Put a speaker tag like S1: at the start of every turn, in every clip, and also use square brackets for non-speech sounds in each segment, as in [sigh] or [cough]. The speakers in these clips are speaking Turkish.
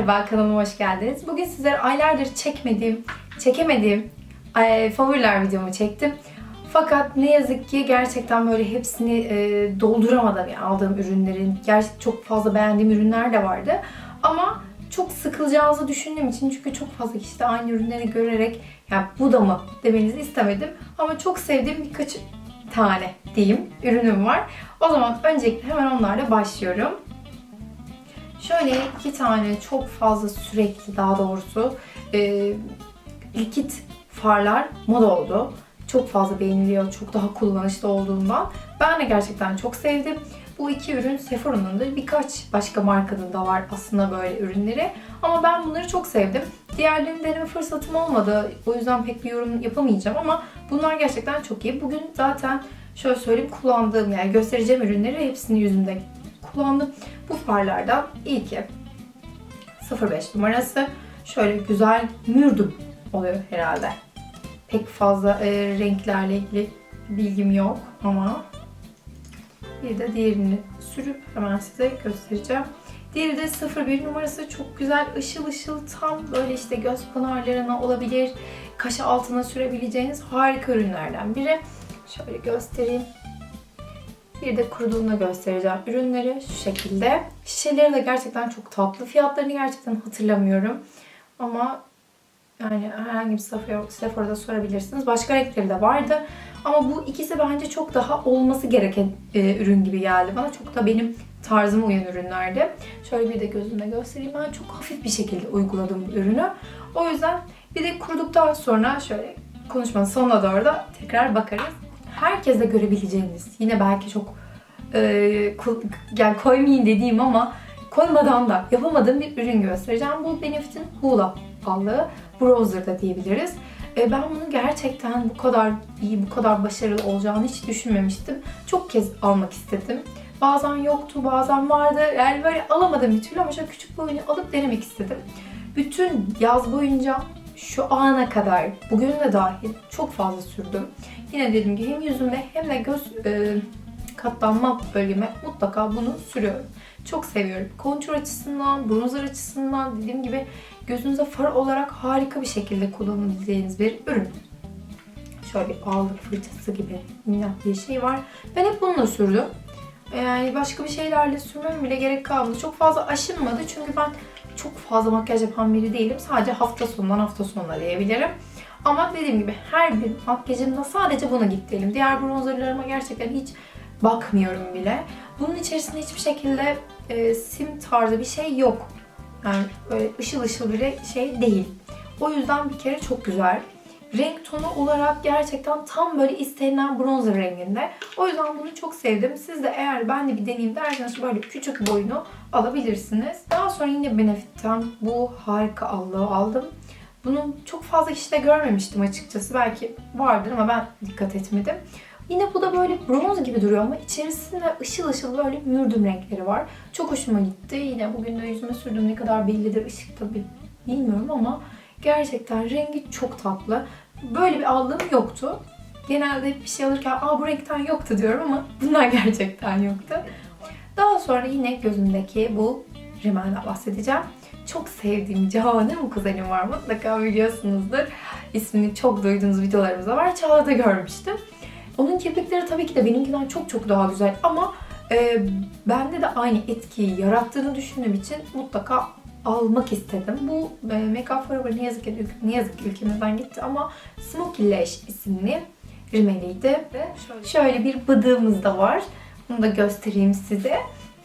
S1: Merhaba kanalıma hoş geldiniz. Bugün sizlere aylardır çekmediğim, çekemediğim e, favoriler videomu çektim. Fakat ne yazık ki gerçekten böyle hepsini e, dolduramadım yani aldığım ürünlerin. Gerçekten çok fazla beğendiğim ürünler de vardı. Ama çok sıkılacağınızı düşündüğüm için çünkü çok fazla kişi de aynı ürünleri görerek ya bu da mı demenizi istemedim. Ama çok sevdiğim birkaç tane diyeyim ürünüm var. O zaman öncelikle hemen onlarla başlıyorum. Şöyle iki tane çok fazla sürekli daha doğrusu e, likit farlar moda oldu. Çok fazla beğeniliyor, çok daha kullanışlı olduğundan. Ben de gerçekten çok sevdim. Bu iki ürün Sephora'nın da birkaç başka markanın da var aslında böyle ürünleri. Ama ben bunları çok sevdim. Diğerlerini deneme fırsatım olmadı. O yüzden pek bir yorum yapamayacağım ama bunlar gerçekten çok iyi. Bugün zaten şöyle söyleyeyim kullandığım yani göstereceğim ürünleri hepsini yüzümde kullandım. Bu farlardan ilki 05 numarası. Şöyle güzel mürdüm oluyor herhalde. Pek fazla e, renklerle ilgili bilgim yok ama bir de diğerini sürüp hemen size göstereceğim. Diğeri de 01 numarası çok güzel ışıl ışıl tam böyle işte göz pınarlarına olabilir. Kaş altına sürebileceğiniz harika ürünlerden biri. Şöyle göstereyim. Bir de kuruduğunda göstereceğim ürünleri şu şekilde. Şişeleri de gerçekten çok tatlı. Fiyatlarını gerçekten hatırlamıyorum. Ama yani herhangi bir Sephora, Sephora'da sorabilirsiniz. Başka renkleri de vardı. Ama bu ikisi bence çok daha olması gereken e, ürün gibi geldi bana. Çok da benim tarzıma uyan ürünlerdi. Şöyle bir de gözümle göstereyim. Ben çok hafif bir şekilde uyguladım bu ürünü. O yüzden bir de kuruduktan sonra şöyle konuşmanın sonuna doğru da tekrar bakarız. Herkese görebileceğiniz, yine belki çok e, yani koymayın dediğim ama koymadan da yapamadığım bir ürün göstereceğim. Bu Benefit'in Hula aldığı bronzer da diyebiliriz. E, ben bunu gerçekten bu kadar iyi, bu kadar başarılı olacağını hiç düşünmemiştim. Çok kez almak istedim. Bazen yoktu, bazen vardı. Yani böyle alamadım bir türlü ama şöyle küçük boyunu alıp denemek istedim. Bütün yaz boyunca şu ana kadar, bugün de dahil çok fazla sürdüm. Yine dediğim gibi hem yüzümde hem de göz e, katlanma bölgeme mutlaka bunu sürüyorum. Çok seviyorum. Kontür açısından, bronzer açısından dediğim gibi gözünüze far olarak harika bir şekilde kullanabileceğiniz bir ürün. Şöyle bir ağırlık fırçası gibi minnak bir şey var. Ben hep bununla sürdüm. Yani başka bir şeylerle sürmem bile gerek kalmadı. Çok fazla aşınmadı çünkü ben çok fazla makyaj yapan biri değilim. Sadece hafta sonundan hafta sonuna diyebilirim. Ama dediğim gibi her bir makyajımda sadece buna gittim. Diğer bronzerlarıma gerçekten hiç bakmıyorum bile. Bunun içerisinde hiçbir şekilde e, sim tarzı bir şey yok. Yani böyle ışıl ışıl bir şey değil. O yüzden bir kere çok güzel. Renk tonu olarak gerçekten tam böyle istenilen bronzer renginde. O yüzden bunu çok sevdim. Siz de eğer ben de bir deneyeyim derseniz böyle küçük boyunu alabilirsiniz. Daha sonra yine Benefit'ten bu harika allığı aldım. Bunu çok fazla kişide görmemiştim açıkçası. Belki vardır ama ben dikkat etmedim. Yine bu da böyle bronz gibi duruyor ama içerisinde ışıl ışıl böyle mürdüm renkleri var. Çok hoşuma gitti. Yine bugün de yüzüme sürdüğüm ne kadar bellidir ışıkta bilmiyorum ama gerçekten rengi çok tatlı. Böyle bir aldığım yoktu. Genelde bir şey alırken aa bu renkten yoktu diyorum ama [laughs] bunlar gerçekten yoktu. Daha sonra yine gözümdeki bu rimmelden bahsedeceğim. Çok sevdiğim canım kuzenim var mutlaka biliyorsunuzdur. İsmini çok duyduğunuz videolarımızda var. Çağla'da görmüştüm. Onun kirpikleri tabii ki de benimkinden çok çok daha güzel ama e, bende de aynı etkiyi yarattığını düşündüğüm için mutlaka almak istedim. Bu e, Make Up Forever ne yazık ki, ne yazık ki ülkemizden gitti ama Smoky Lash isimli rimeliydi. Ve şöyle bir bıdığımız da var. Bunu da göstereyim size.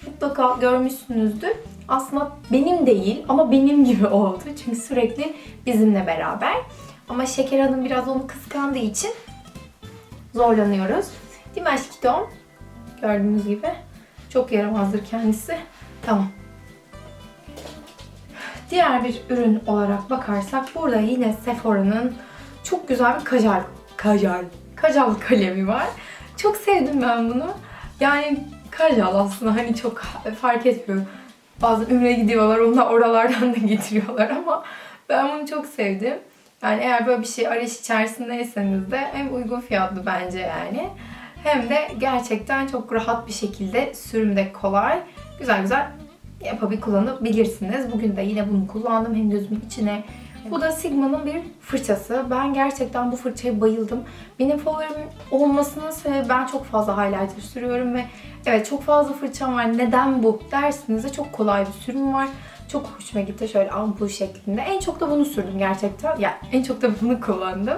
S1: Mutlaka görmüşsünüzdür. Aslında benim değil ama benim gibi oldu. Çünkü sürekli bizimle beraber. Ama Şeker Hanım biraz onu kıskandığı için zorlanıyoruz. Dimash Kiton gördüğünüz gibi çok yaramazdır kendisi. Tamam. Diğer bir ürün olarak bakarsak burada yine Sephora'nın çok güzel bir kajal, kajal, kajal kalemi var. Çok sevdim ben bunu. Yani kajal aslında hani çok fark etmiyor. Bazı ümre gidiyorlar, onlar oralardan da getiriyorlar ama ben bunu çok sevdim. Yani eğer böyle bir şey arayış içerisindeyseniz de hem uygun fiyatlı bence yani. Hem de gerçekten çok rahat bir şekilde sürümde kolay. Güzel güzel yapabilir kullanabilirsiniz. Bugün de yine bunu kullandım hem gözümün içine. Bu da Sigma'nın bir fırçası. Ben gerçekten bu fırçaya bayıldım. Benim favorim olmasının sebebi ben çok fazla highlighter sürüyorum ve evet çok fazla fırçam var. Neden bu dersiniz de çok kolay bir sürüm var. Çok hoşuma gitti şöyle ampul şeklinde. En çok da bunu sürdüm gerçekten. Ya en çok da bunu kullandım.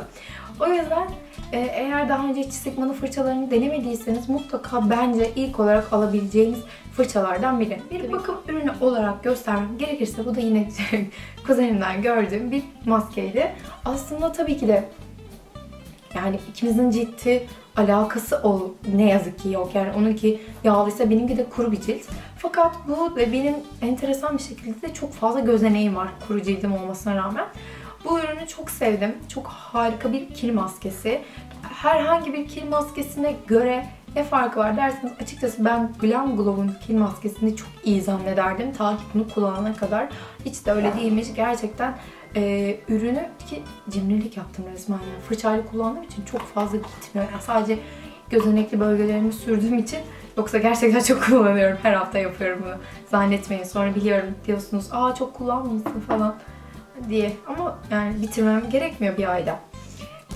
S1: O yüzden e, eğer daha önce hiç Sigma'nın fırçalarını denemediyseniz mutlaka bence ilk olarak alabileceğiniz fırçalardan biri. Bir bakım ürünü olarak göstermem gerekirse bu da yine [laughs] kuzenimden gördüğüm bir maskeydi. Aslında tabii ki de yani ikimizin ciddi alakası ol ne yazık ki yok. Yani onunki yağlıysa benimki de kuru bir cilt. Fakat bu ve benim enteresan bir şekilde de çok fazla gözeneğim var kuru cildim olmasına rağmen. Bu ürünü çok sevdim. Çok harika bir kil maskesi. Herhangi bir kil maskesine göre ne farkı var derseniz açıkçası ben Glam Glow'un kil maskesini çok iyi zannederdim. Ta ki bunu kullanana kadar. Hiç de öyle değilmiş. Gerçekten e, ürünü ki cimrilik yaptım resmen yani. Fırçayla kullandığım için çok fazla gitmiyor. Yani sadece gözenekli bölgelerimi sürdüğüm için Yoksa gerçekten çok kullanıyorum. Her hafta yapıyorum bunu. Zannetmeyin. Sonra biliyorum diyorsunuz. Aa çok kullanmamışsın falan diye. Ama yani bitirmem gerekmiyor bir ayda.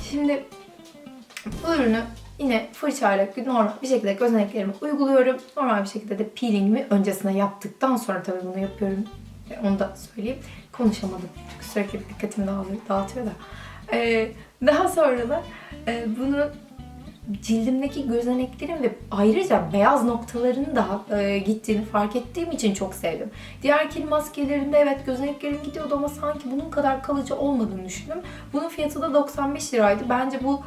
S1: Şimdi bu ürünü yine fırçayla normal bir şekilde gözeneklerime uyguluyorum. Normal bir şekilde de peelingimi öncesine yaptıktan sonra tabii bunu yapıyorum. Onu da söyleyeyim. Konuşamadım. Sürekli dikkatimi dağılıyor, dağıtıyor da. Ee, daha sonra da e, bunu cildimdeki gözeneklerin ve ayrıca beyaz noktaların da e, gittiğini fark ettiğim için çok sevdim. Diğer kil maskelerinde evet gözeneklerim gidiyordu ama sanki bunun kadar kalıcı olmadığını düşündüm. Bunun fiyatı da 95 liraydı. Bence bu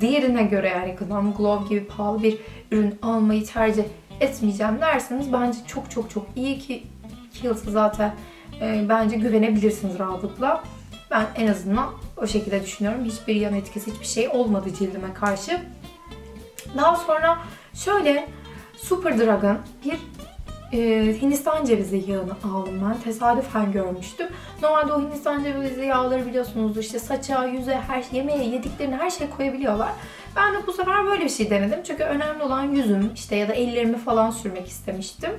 S1: diğerine göre yani Glam Glow gibi pahalı bir ürün almayı tercih etmeyeceğim derseniz bence çok çok çok iyi ki Kiehl'sı zaten e, bence güvenebilirsiniz rahatlıkla. Ben en azından o şekilde düşünüyorum. Hiçbir yan etkisi, hiçbir şey olmadı cildime karşı. Daha sonra şöyle Super Dragon bir e, Hindistan cevizi yağını aldım ben. Tesadüfen görmüştüm. Normalde o Hindistan cevizi yağları biliyorsunuz işte saça, yüze, her şey, yemeğe yediklerini her şeye koyabiliyorlar. Ben de bu sefer böyle bir şey denedim. Çünkü önemli olan yüzüm işte ya da ellerimi falan sürmek istemiştim.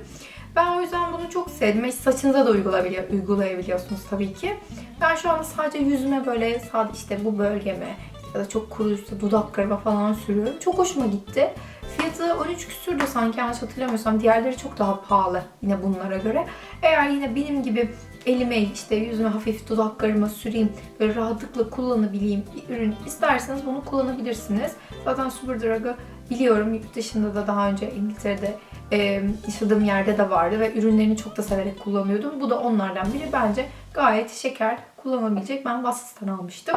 S1: Ben o yüzden bunu çok sevdim. Saçınıza da uygulayabiliyor, uygulayabiliyorsunuz tabii ki. Ben şu anda sadece yüzüme böyle sadece işte bu bölgeme ya da çok kuruysa dudaklarıma falan sürüyorum. Çok hoşuma gitti. Fiyatı 13 küsürdü sanki yanlış hatırlamıyorsam. Diğerleri çok daha pahalı yine bunlara göre. Eğer yine benim gibi elime işte yüzüme hafif dudaklarıma süreyim böyle rahatlıkla kullanabileyim bir ürün isterseniz bunu kullanabilirsiniz. Zaten Superdrug'ı biliyorum yurt dışında da daha önce İngiltere'de e, yaşadığım yerde de vardı ve ürünlerini çok da severek kullanıyordum. Bu da onlardan biri bence gayet şeker kullanabilecek. Ben Vassis'ten almıştım.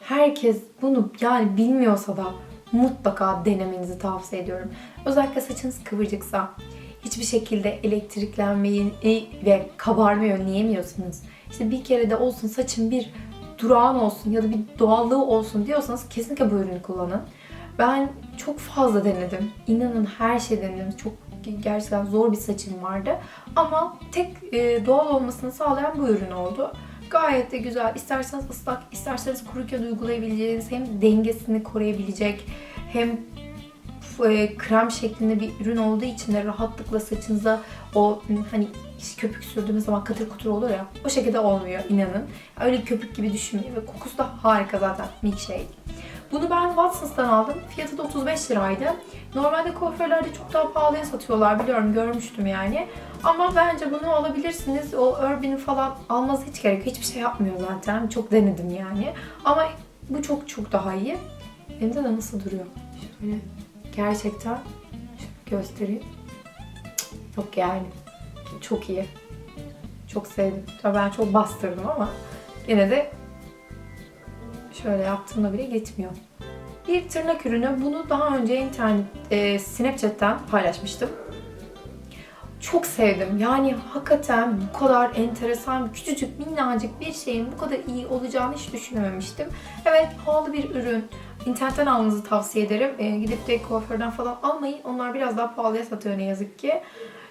S1: Herkes bunu yani bilmiyorsa da mutlaka denemenizi tavsiye ediyorum. Özellikle saçınız kıvırcıksa, hiçbir şekilde elektriklenmeyi ve kabarmayı önleyemiyorsunuz. İşte bir kere de olsun saçın bir durağan olsun ya da bir doğallığı olsun diyorsanız kesinlikle bu ürünü kullanın. Ben çok fazla denedim. İnanın her şey denedim. Çok gerçekten zor bir saçım vardı. Ama tek e, doğal olmasını sağlayan bu ürün oldu. Gayet de güzel. İsterseniz ıslak, isterseniz kuruyken uygulayabileceğiniz hem dengesini koruyabilecek hem e, krem şeklinde bir ürün olduğu için de rahatlıkla saçınıza o hani köpük sürdüğünüz zaman katır kutur olur ya o şekilde olmuyor inanın. Öyle köpük gibi düşünmeyin ve kokusu da harika zaten milkshake. Bunu ben Watsons'tan aldım. Fiyatı da 35 liraydı. Normalde kuaförlerde çok daha pahalıya satıyorlar biliyorum görmüştüm yani. Ama bence bunu alabilirsiniz. O Urban'ı falan almanız hiç gerek. Hiçbir şey yapmıyor zaten. Çok denedim yani. Ama bu çok çok daha iyi. Elimde de nasıl duruyor? Şöyle gerçekten şöyle göstereyim. Yok yani. Çok iyi. Çok sevdim. Tabii ben çok bastırdım ama yine de şöyle yaptığımda bile gitmiyor. Bir tırnak ürünü. Bunu daha önce internet, e, Snapchat'ten paylaşmıştım. Çok sevdim. Yani hakikaten bu kadar enteresan, küçücük, minnacık bir şeyin bu kadar iyi olacağını hiç düşünmemiştim. Evet, pahalı bir ürün. İnternetten almanızı tavsiye ederim. E, gidip de kuaförden falan almayın. Onlar biraz daha pahalıya satıyor ne yazık ki.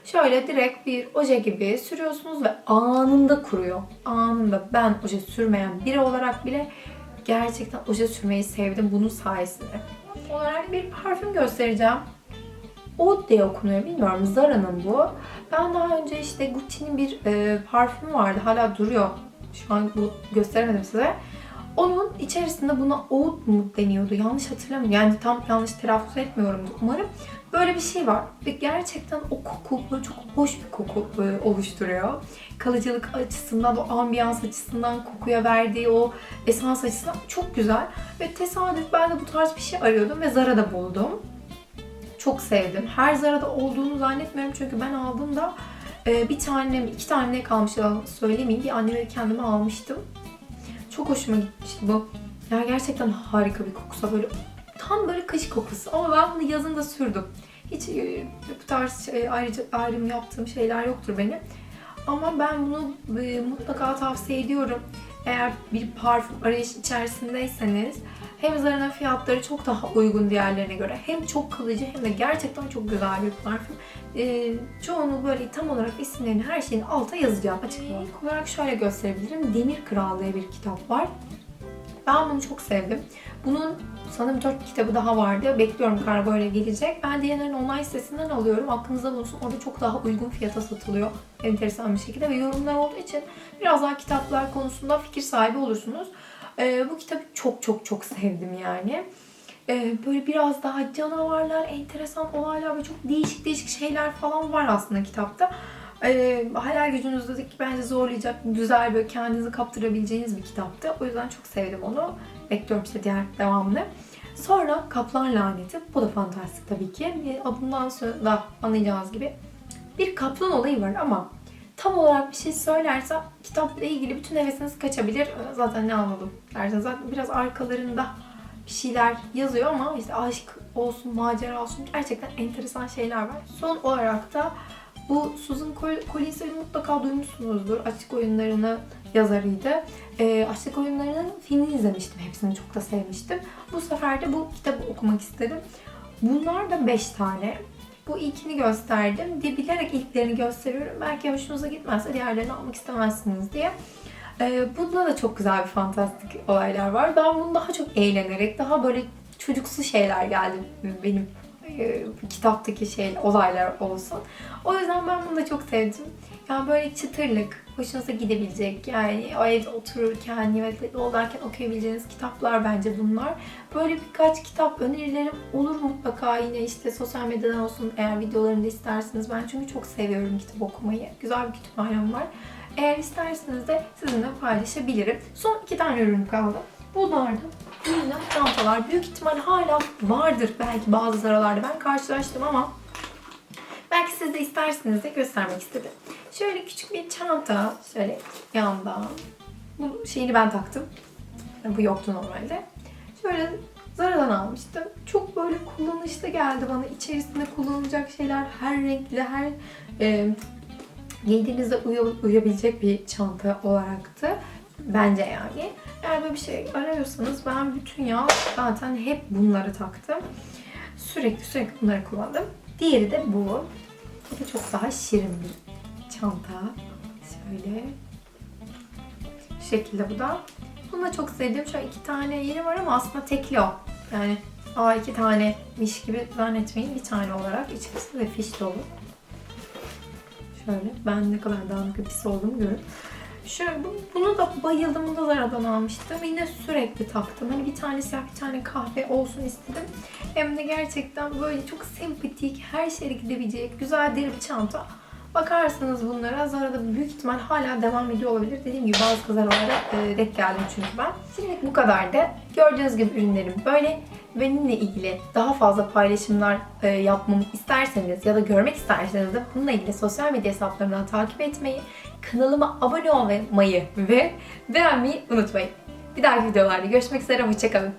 S1: Şöyle direkt bir oje gibi sürüyorsunuz ve anında kuruyor. Anında. Ben oje sürmeyen biri olarak bile gerçekten oje sürmeyi sevdim bunun sayesinde. Olarak bir parfüm göstereceğim. Oud diye okunuyor bilmiyorum. Zara'nın bu. Ben daha önce işte Gucci'nin bir e, parfümü vardı. Hala duruyor. Şu an bu gösteremedim size. Onun içerisinde buna Oud mu deniyordu? Yanlış hatırlamıyorum. Yani tam yanlış telaffuz etmiyorum umarım. Böyle bir şey var. Ve gerçekten o koku böyle çok hoş bir koku e, oluşturuyor. Kalıcılık açısından, o ambiyans açısından, kokuya verdiği o esans açısından çok güzel. Ve tesadüf ben de bu tarz bir şey arıyordum ve Zara'da buldum. Çok sevdim. Her Zara'da olduğunu zannetmiyorum çünkü ben aldığımda e, bir tane iki tane ne kalmış yalan söylemeyeyim. Bir anneme kendime almıştım. Çok hoşuma gitmişti bu. Ya gerçekten harika bir kokusu. Böyle tam böyle kış kokusu. Ama ben bunu yazın da sürdüm. Hiç e, bu tarz şey, ayrıca ayrım yaptığım şeyler yoktur benim. Ama ben bunu e, mutlaka tavsiye ediyorum. Eğer bir parfüm arayış içerisindeyseniz hem Zara'nın fiyatları çok daha uygun diğerlerine göre. Hem çok kalıcı hem de gerçekten çok güzel bir parfüm. Ee, çoğunu böyle tam olarak isimlerini her şeyin alta yazacağım açıklama. İlk olarak şöyle gösterebilirim. Demir Kral diye bir kitap var. Ben bunu çok sevdim. Bunun sanırım 4 kitabı daha vardı. Bekliyorum kargo ile gelecek. Ben diğerlerini online sitesinden alıyorum. Aklınızda bulunsun. Orada çok daha uygun fiyata satılıyor. Enteresan bir şekilde ve yorumlar olduğu için biraz daha kitaplar konusunda fikir sahibi olursunuz. Ee, bu kitabı çok çok çok sevdim yani. Ee, böyle biraz daha canavarlar, enteresan olaylar ve çok değişik değişik şeyler falan var aslında kitapta. Ee, hayal gücünüzdeki bence zorlayacak, güzel böyle kendinizi kaptırabileceğiniz bir kitaptı. O yüzden çok sevdim onu. Bekliyorum işte diğer devamını. Sonra Kaplan Laneti. Bu da fantastik tabii ki. Bir adından sonra da anlayacağınız gibi bir kaplan olayı var ama tam olarak bir şey söylersem kitapla ilgili bütün hevesiniz kaçabilir. Zaten ne anladım derseniz zaten biraz arkalarında bir şeyler yazıyor ama işte aşk olsun, macera olsun gerçekten enteresan şeyler var. Son olarak da bu Susan Collins'i mutlaka duymuşsunuzdur. Açık oyunlarını yazarıydı. E, Açlık Oyunları'nın filmini izlemiştim. Hepsini çok da sevmiştim. Bu sefer de bu kitabı okumak istedim. Bunlar da 5 tane. Bu ilkini gösterdim. De bilerek ilklerini gösteriyorum. Belki hoşunuza gitmezse diğerlerini almak istemezsiniz diye. Ee, bunda da çok güzel bir fantastik olaylar var. Ben bunu daha çok eğlenerek, daha böyle çocuksu şeyler geldi benim e, kitaptaki şey olaylar olsun. O yüzden ben bunu da çok sevdim. Yani böyle çıtırlık, hoşunuza gidebilecek yani o evde otururken, yemekte yoldarken okuyabileceğiniz kitaplar bence bunlar. Böyle birkaç kitap önerilerim olur mutlaka yine işte sosyal medyadan olsun eğer videolarını da isterseniz. Ben çünkü çok seviyorum kitap okumayı. Güzel bir kütüphanem var. Eğer isterseniz de sizinle paylaşabilirim. Son iki tane ürün kaldı. Bunlar da minnak çantalar. Büyük ihtimal hala vardır belki bazı zaralarda. Ben karşılaştım ama belki siz de isterseniz de göstermek istedim. Şöyle küçük bir çanta. Şöyle yandan. Bu şeyini ben taktım. Bu yoktu normalde. Şöyle Zara'dan almıştım. Çok böyle kullanışlı geldi bana. İçerisinde kullanılacak şeyler her renkli, her e, giydiğinizde uy- uyabilecek bir çanta olaraktı. Bence yani. Eğer böyle bir şey arıyorsanız ben bütün yaz zaten hep bunları taktım. Sürekli sürekli bunları kullandım. Diğeri de bu. Bu da çok daha şirin bir çanta. Şöyle. Şu şekilde bu da. Bunu da çok sevdim. Şöyle iki tane yeri var ama aslında tekli o. Yani aa iki tanemiş gibi zannetmeyin. Bir tane olarak içerisi de fiş dolu. Şöyle ben ne kadar dağınık bir pis olduğumu görün. Şöyle bu- bunu da bayıldım. Bunu da Zara'dan almıştım. Yine sürekli taktım. Hani bir tane siyah bir tane kahve olsun istedim. Hem de gerçekten böyle çok sempatik, her şeye gidebilecek güzel deri bir çanta. Bakarsanız bunlara Zara'da büyük ihtimal hala devam ediyor olabilir. Dediğim gibi bazı kızarlara e, denk geldim çünkü ben. Şimdilik bu kadar da. Gördüğünüz gibi ürünlerim böyle. Benimle ilgili daha fazla paylaşımlar e, yapmamı isterseniz ya da görmek isterseniz de bununla ilgili sosyal medya hesaplarımdan takip etmeyi, kanalıma abone olmayı ve beğenmeyi unutmayın. Bir dahaki videolarda görüşmek üzere, hoşçakalın.